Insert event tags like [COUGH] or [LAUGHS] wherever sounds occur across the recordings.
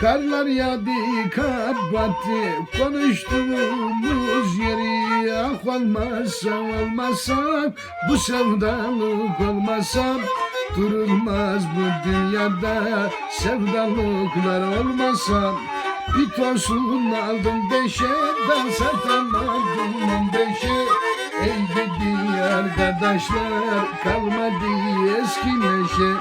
Karlar yağdı kat battı. Konuştuğumuz yeri Ah olmazsa olmazsa Bu sevdalık olmazsa Durulmaz bu dünyada Sevdalıklar olmazsa Bir tosun aldım beşe Ben satamadım beşe. Ey gidi arkadaşlar Kalmadı eski neşe.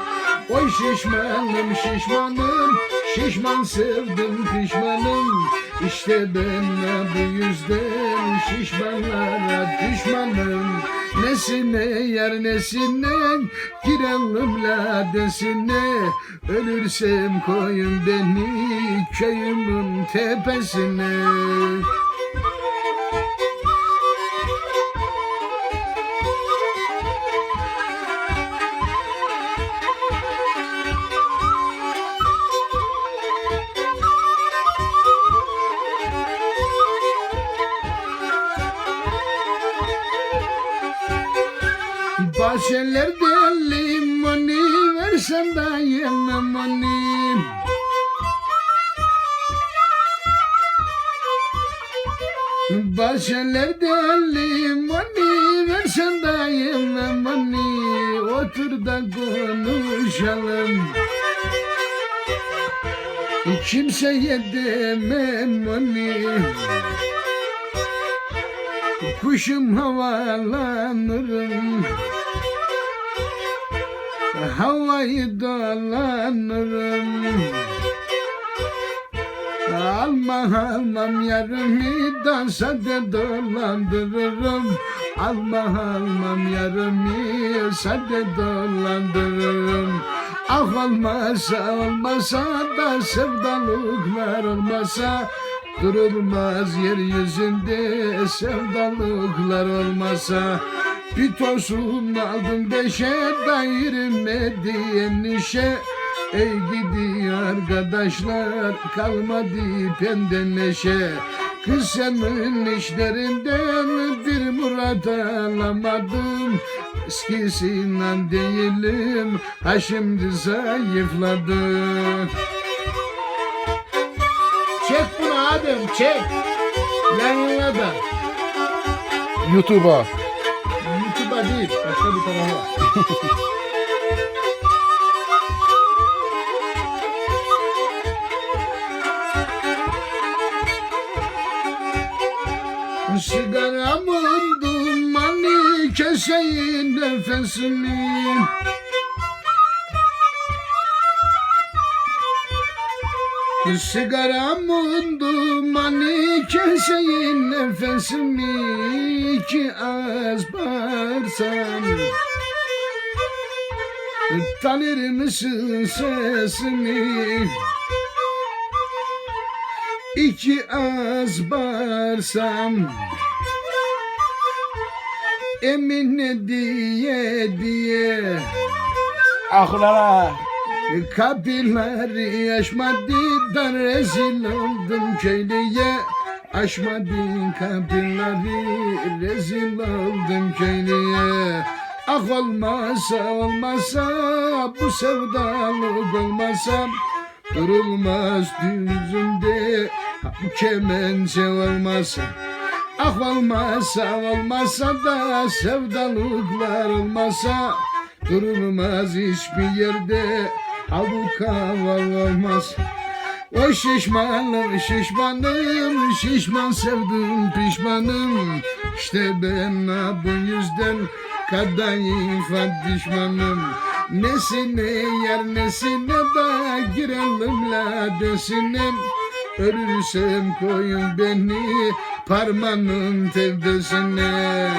Oy şişmanım şişmanım Şişman sevdim pişmanım. İşte ben de bu yüzden Şişmanlara düşmanım. Nesine yer nesine Girelim ladesine Ölürsem koyun beni Köyümün tepesine Bahçelerde limoni versem de yemem onu Bahçelerde limoni versem de yemem onu Otur da konuşalım. Kimseye demem onu Kuşum havalanırım. Havayı dolanırım. Alma almam yarımı dansa de dolandırırım. Alma almam yarımı sade dolandırırım. Ah olmasa olmasa da sevdalıklar olmasa Durulmaz yeryüzünde sevdalıklar olmasa. Bir tosun aldım beşe dairime endişe. Ey gidi arkadaşlar kalmadı pende neşe. Kız senin işlerinden bir murat alamadım. Eskisinden değilim ha şimdi zayıfladım Abim çek. Yayınla da. YouTube'a. YouTube'a değil başka bir tarafa. [LAUGHS] Sigaramın dumanı keseyin nefesimi Sigaramın dumanı keseyin nefesimi ki az bağırsam. Tanır mısın sesimi. İki az bağırsam. Emine diye diye. Aklara. Kapıları aşmadıdan rezil oldum köylüye. Aşmadın kapıları rezil oldum köylüye. Ah olmasa olmasa bu sevdalık olmasa Durulmaz düzünde bu kemençe olmasa Ah olmasa olmasa da sevdalıklar olmasa Durulmaz hiçbir yerde ha bu kaval olmaz. O şişmanım şişmanım şişman sevdim pişmanım. İşte ben bu yüzden kadayıfa düşmanım. Nesine yer nesine da girelim ladesine Ölürsem koyun beni parmağının tevdesine